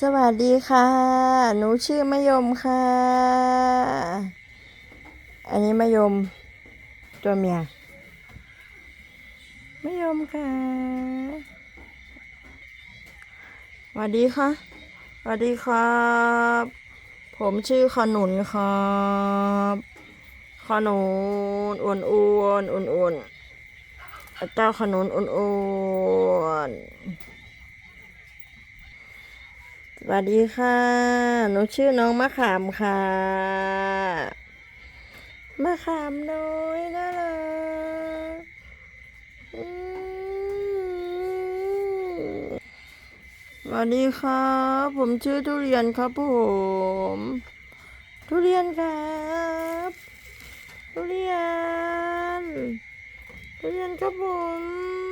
สวัสดีค่ะ หนูชื่อมะยมค่ะ อันนี้มะยม ตัวเมียมะยมค่ะสวัสดีค่ะสวัสดีครับ ผมชื่อขนุนครับ ขนุนอ้วนอ้วนอ้วนอ้วนเจ้าขนุนอ้วนอ้วน สวัสดีค่ะ หนูชื่อน้องมะขามค่ะ มะขามน้อยน่ารักสวัสดีครับ ผมชื่อทุเรียนครับผม ทุเรียนครับ ทุเรียน ทุเรียนครับผม